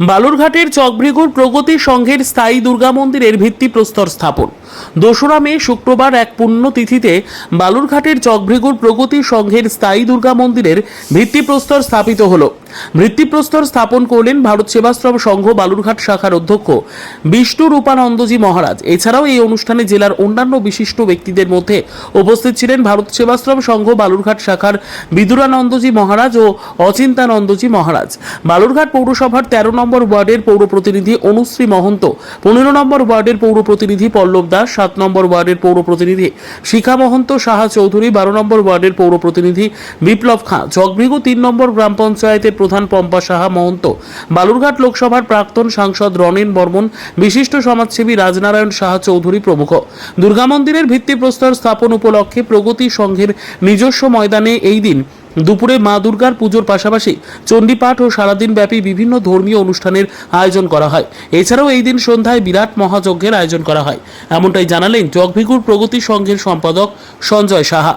বালুরঘাটের চকভৃগুর প্রগতি সংঘের স্থায়ী দুর্গা মন্দিরের ভিত্তিপ্রস্তর স্থাপন। দোসরা মে শুক্রবার এক পুণ্যতিথিতে বালুরঘাটের চকভৃগুর প্রগতি সংঘের স্থায়ী দুর্গা মন্দিরের ভিত্তিপ্রস্তর স্থাপিত হলো। ভিত্তিপ্রস্তর স্থাপন করলেন ভারত সেবাশ্রম সংঘ বালুরঘাট শাখার অধ্যক্ষ বিষ্ণু রূপানন্দজি মহারাজ। এছাড়াও এই অনুষ্ঠানে জেলার অন্যান্য বিশিষ্ট ব্যক্তিদের মধ্যে উপস্থিত ছিলেন ভারত সেবাশ্রম সংঘ বালুরঘাট শাখার বিদুরানন্দজি মহারাজ ও অচিন্তানন্দজি মহারাজ। বালুরঘাট পৌরসভার তেরো নম্বর ওয়ার্ডের পৌর প্রতিনিধি অনুশ্রী মহন্ত, পনেরো নম্বর ওয়ার্ডের পৌর প্রতিনিধি পল্লব দাস, সাত নম্বর ওয়ার্ডের পৌর প্রতিনিধি শিখা মহন্ত, সাহা চৌধুরী, বারো নম্বর ওয়ার্ডের পৌর প্রতিনিধি বিপ্লব খাঁ চকভৃগু তিন নম্বর গ্রাম পঞ্চায়েতের প্রধান পম্পা সাহা মহন্ত, বালুরঘাট লোকসভার প্রাক্তন সাংসদ রনেন বর্মন, বিশিষ্ট সমাজসেবী রাজনারায়ণ সাহা চৌধুরী প্রমুখ। দুর্গা মন্দিরের ভিত্তিপ্রস্তর স্থাপন উপলক্ষে প্রগতি সংঘের নিজস্ব ময়দানে এই দিন দুপুরে মা দুর্গার পুজোর পাশাপাশি চণ্ডীপাঠ ও সারাদিন ব্যাপী বিভিন্ন ধর্মীয় অনুষ্ঠানের আয়োজন করা হয়। এছাড়াও এই দিন সন্ধ্যায় বিরাট মহাযজ্ঞের আয়োজন করা হয়। এমনটাই জানালেন জগভিগুর প্রগতি সংঘের সম্পাদক সঞ্জয় সাহা।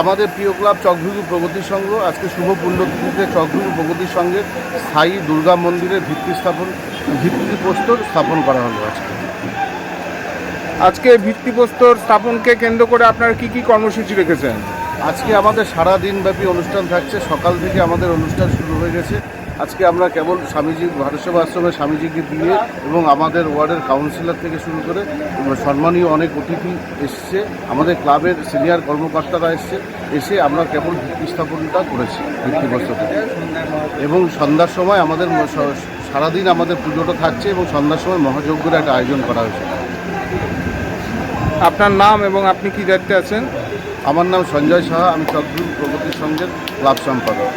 আমাদের প্রিয় ক্লাব চকভিগু প্রগতি সংঘ, আজকে শুভ পুণ্যতিথিতে চকভুগু প্রগতি সংঘের স্থায়ী দুর্গা মন্দিরের ভিত্তি স্থাপন, ভিত্তি প্রস্তর স্থাপন করা হলো আজকে। আজকে ভিত্তিপ্রস্তর স্থাপনকে কেন্দ্র করে আপনারা কি কি কর্মসূচি রেখেছেন? আজকে আমাদের সারা দিনব্যাপী অনুষ্ঠান থাকছে। সকাল থেকে আমাদের অনুষ্ঠান শুরু হয়ে গেছে। আজকে আমরা কেবল স্বামীজি, ভারতসেবা আশ্রমে স্বামীজিকে দিয়ে এবং আমাদের ওয়ার্ডের কাউন্সিলর থেকে শুরু করে সম্মানীয় অনেক অতিথি এসছে। আমাদের ক্লাবের সিনিয়র কর্মকর্তারা এসছে। এসে আমরা কেবল ভিত্তি স্থাপনটা করেছি ভিত্তিপ্রস্তরটা এবং সন্ধ্যার সময় আমাদের সারাদিন আমাদের পুজোটা থাকছে এবং সন্ধ্যার সময় মহাযজ্ঞের একটা আয়োজন করা হয়েছে। আপনার নাম এবং আপনি কি দায়িত্বে আছেন? আমার নাম সঞ্জয় সাহা আমি চকদ্রুম প্রগতি সংঘের ক্লাব সম্পাদক।